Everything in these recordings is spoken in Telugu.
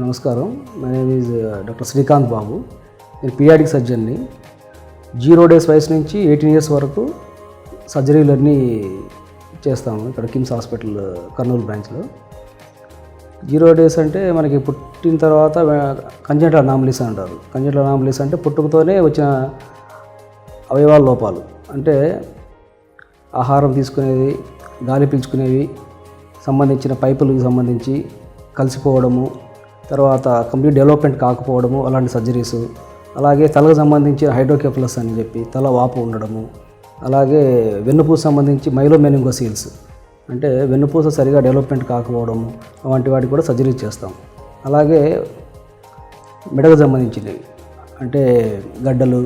నమస్కారం. My name is doctor Srikanth Babu నేను పియాడిక్ సర్జన్ని జీరో డేస్ వయసు నుంచి ఎయిటీన్ ఇయర్స్ వరకు సర్జరీలన్నీ చేస్తాము ఇక్కడ కిమ్స్ హాస్పిటల్ కర్నూలు బ్రాంచ్లో. జీరో డేస్ అంటే మనకి పుట్టిన తర్వాత కంజెంటల్ అనామలీస్ అంటారు. కంజెంటల్ అనామలీస్ అంటే పుట్టుకతోనే వచ్చిన అవయవాల లోపాలు. అంటే ఆహారం తీసుకునేది గాలి పీల్చుకునేవి సంబంధించిన పైపులకు సంబంధించి కలిసిపోవడము తర్వాత కంప్లీట్ డెవలప్మెంట్ కాకపోవడము అలాంటి సర్జరీస్ అలాగే తలకు సంబంధించిన హైడ్రోకెఫలస్ అని చెప్పి తల వాపు ఉండడము. అలాగే వెన్నుపూస సంబంధించి మైలోమెనింగోసీల్స్ అంటే వెన్నుపూస సరిగా డెవలప్మెంట్ కాకపోవడము వంటి వాటికి కూడా సర్జరీ చేస్తాం. అలాగే మెడకు సంబంధించినవి. అంటే గడ్డలు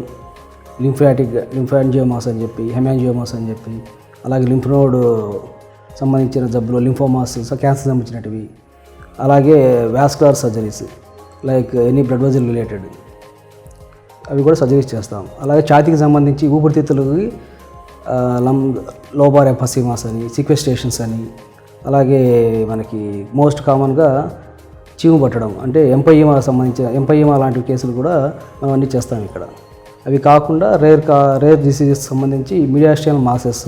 లింఫాటిక్ లింఫాంజియోమాస్ అని చెప్పి హెమాంజియోమాస్ అని చెప్పి అలాగే లింఫ్ నోడ్ సంబంధించిన జబ్బులు లింఫోమాస్ క్యాన్సర్ సంబంధించినటివి. అలాగే vascular surgeries like any blood vessel related అవి కూడా సర్జరీస్ చేస్తాం. అలాగే ఛాతీకి సంబంధించి ఊపిరితిత్తులకి లం లంగ్ లోబార్ ఎఫసిమాస్ అని సిక్వెస్టేషన్స్ అని అలాగే మనకి మోస్ట్ కామన్గా చీము పట్టడం అంటే ఎంపైఎమా సంబంధించిన ఎంపైఎమా లాంటి కేసులు కూడా మనం అన్నీ చేస్తాం ఇక్కడ. అవి కాకుండా రేర్ కా రేర్ డిసీజెస్ సంబంధించి మీడియాస్టియల్ మాసెస్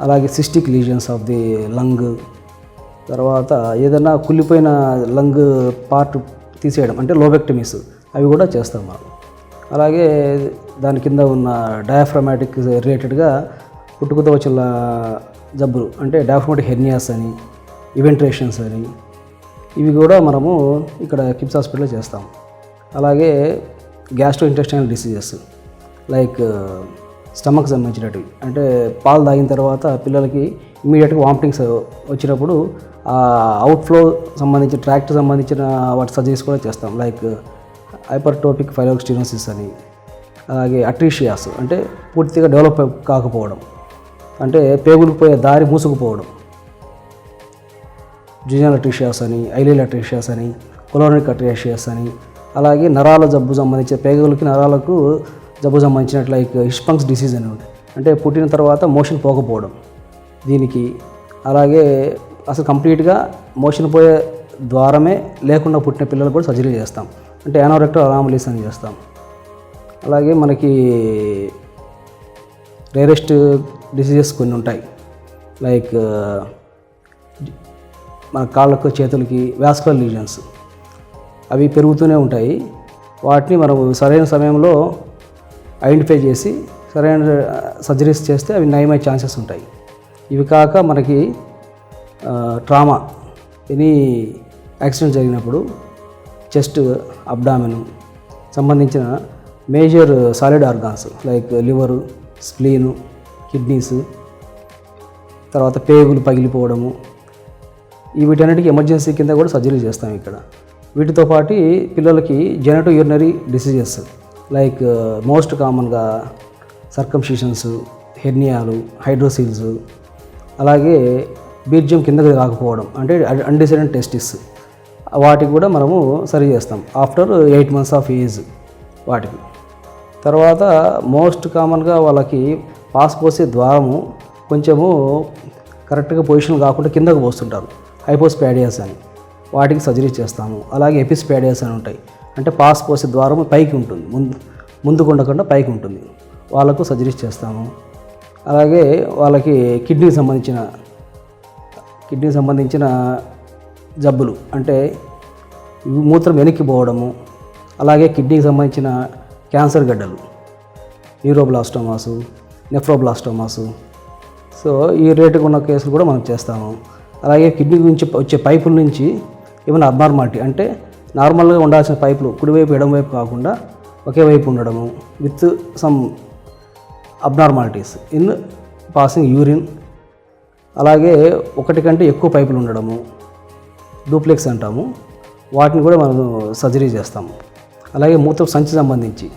అలాగే cystic lesions of the lung తర్వాత ఏదైనా కుళ్ళిపోయిన లంగ్ పార్ట్ తీసేయడం అంటే లోబెక్టమీస్ అవి కూడా చేస్తాం మనం. అలాగే దాని కింద ఉన్న డయాఫ్రమాటిక్ రిలేటెడ్గా పుట్టుకతో వచ్చిన జబ్బులు అంటే డయాఫ్రమాటిక్ హెర్నియాస్ అని ఇవెంట్రేషన్స్ అని ఇవి కూడా మనము ఇక్కడ కిమ్స్ హాస్పిటల్లో చేస్తాం. అలాగే gastrointestinal diseases like stomach సంబంధించినవి అంటే పాలు తాగిన తర్వాత పిల్లలకి ఇమీడియట్గా వామిటింగ్స్ వచ్చినప్పుడు అవుట్ఫ్లో సంబంధించిన ట్రాక్ట్ సంబంధించిన వాటి సర్జరీస్ కూడా చేస్తాం. లైక్ హైపర్టోపిక్ ఫైలోక్స్టినోసిస్ అని అలాగే అట్రీషియాస్ అంటే పూర్తిగా డెవలప్ కాకపోవడం. అంటే పేగులకు పోయే దారి మూసుకుపోవడం. జూనియల్ అట్రీషియాస్ అని ఐలీల్ అట్రీషియాస్ అని కొలోనిక్ అట్రీషియాస్ అని అలాగే నరాల జబ్బు సంబంధించిన పేగులకి నరాలకు జబ్బు మంచినట్టు లైక్ హిస్పంక్స్ డిసీజ్ అని ఉంటుంది. అంటే పుట్టిన తర్వాత మోషన్ పోకపోవడం. దీనికి అలాగే అసలు కంప్లీట్గా మోషన్ పోయే ద్వారమే లేకుండా పుట్టిన పిల్లలు కూడా సర్జరీ చేస్తాం. అంటే యానోరెక్టర్ అనామలీస్ అని చేస్తాం. అలాగే మనకి రేరెస్ట్ డిసీజెస్ కొన్ని ఉంటాయి. లైక్ మన కాళ్ళకు చేతులకి వ్యాస్కల్ లీజన్స్ అవి పెరుగుతూనే ఉంటాయి. వాటిని మనం సరైన సమయంలో ఐడెంటిఫై చేసి సరైన సర్జరీస్ చేస్తే అవి నయమయ్యే ఛాన్సెస్ ఉంటాయి. ఇవి కాక మనకి ట్రామా ఎనీ యాక్సిడెంట్ జరిగినప్పుడు చెస్ట్ అబ్డామిన్ సంబంధించిన major solid organs like liver spleen kidneys తర్వాత పేగులు పగిలిపోవడము వీటన్నిటికీ ఎమర్జెన్సీ కింద కూడా సర్జరీ చేస్తాం ఇక్కడ. వీటితో పాటు పిల్లలకి genitourinary diseases like most కామన్గా సర్కంషిషన్స్ హెర్నియాలు హైడ్రోసిల్స్ అలాగే బీర్జం కిందకి రాకపోవడం. అంటే అన్డిసైడెంట్ టెస్టిస్ వాటికి కూడా మనము సరి చేస్తాం. After eight months of age వాటికి. తర్వాత మోస్ట్ కామన్గా వాళ్ళకి పాస్ పోసే ద్వారము కొంచెము కరెక్ట్గా పొజిషన్ కాకుండా కిందకు పోస్తుంటారు. హైపోస్పాడియాస్ అని. వాటికి సర్జరీ చేస్తాము. అలాగే ఎపిస్పాడియాస్ అని ఉంటాయి. అంటే పాస్ పోసే ద్వారం పైకి ఉంటుంది. ముందు ముందుకు ఉండకుండా పైకి ఉంటుంది. వాళ్ళకు సర్జరీస్ చేస్తాము. అలాగే వాళ్ళకి కిడ్నీకి సంబంధించిన కిడ్నీకి సంబంధించిన జబ్బులు అంటే మూత్రం వెనక్కి పోవడము అలాగే కిడ్నీకి సంబంధించిన క్యాన్సర్ గడ్డలు న్యూరోబ్లాస్టోమాసు నెఫ్రోబ్లాస్టోమాసు. సో ఈ రేటుకు ఉన్న కేసులు కూడా మనం చేస్తాము. అలాగే కిడ్నీ నుంచి వచ్చే పైపుల నుంచి ఏమైనా అబ్నార్మాలిటీ అంటే నార్మల్గా ఉండాల్సిన పైపులు కుడివైపు ఎడమవైపు కాకుండా ఒకే వైపు ఉండడము with some abnormalities. In passing urine. అలాగే ఒకటి కంటే ఎక్కువ పైపులు ఉండడము డూప్లెక్స్ అంటాము. వాటిని కూడా మనం సర్జరీ చేస్తాము. అలాగే మూత్ర సంచి సంబంధించి.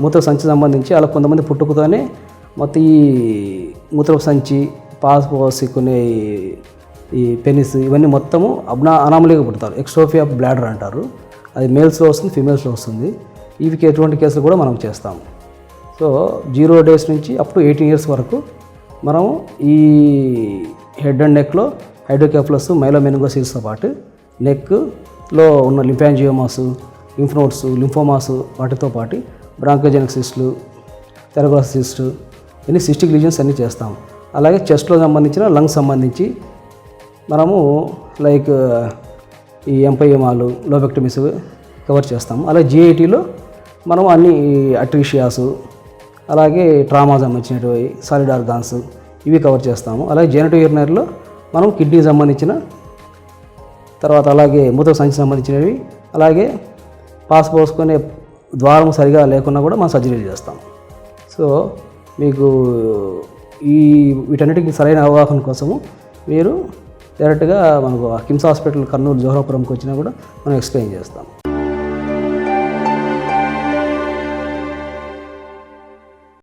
మూత్ర సంచి సంబంధించి అలా కొంతమంది పుట్టుకతోనే మొత్తం ఈ మూత్ర సంచి పాస్ కొన్ని ఈ పెనిస్ ఇవన్నీ మొత్తము అబ్నా అనామలీగా పుడతారు. ఎక్స్ట్రోఫీ ఆఫ్ బ్లాడర్ అంటారు. అది మేల్స్లో వస్తుంది ఫీమేల్స్లో వస్తుంది. ఇవికి ఎటువంటి కేసులు కూడా మనం చేస్తాము సో జీరో డేస్ నుంచి అప్ టు ఎయిటీన్ ఇయర్స్ వరకు మనం ఈ హెడ్ అండ్ నెక్లో హైడ్రోకెఫ్లస్ మైలోమెనుగోసిల్స్తో పాటు నెక్లో ఉన్న లింఫాంజియోమాస్ లింఫ్నోట్స్ లింఫోమాస్ వాటితో పాటు బ్రాంకోజెనిక్ సిస్టులు తెరగోస్ ఇన్ని సిస్టిక్ లీజన్స్ అన్నీ చేస్తాం. అలాగే చెస్ట్లో సంబంధించిన లంగ్స్ సంబంధించి మనము లైక్ ఈ ఎంపైఎమాలు లోబెక్టమిస్ కవర్ చేస్తాము. అలాగే జిఐటీలో మనం అన్ని అట్రీషియాస్ అలాగే ట్రామా సంబంధించినవి సాలిడ్ ఆర్గాన్స్ ఇవి కవర్ చేస్తాము. అలాగే జెనటో యూరినరీలో మనం కిడ్నీ సంబంధించిన తర్వాత అలాగే మూత్ర సంచి సంబంధించినవి అలాగే పాస్ పోసుకునే ద్వారం సరిగా లేకున్నా కూడా మనం సర్జరీలు చేస్తాం సో మీకు ఈ వీటన్నిటికీ సరైన అవగాహన కోసము మీరు డైరెక్ట్గా మనకు కిమ్స్ హాస్పిటల్ కర్నూలు జోహరాపురంకి వచ్చినా కూడా మనం ఎక్స్ప్లెయిన్ చేస్తాం.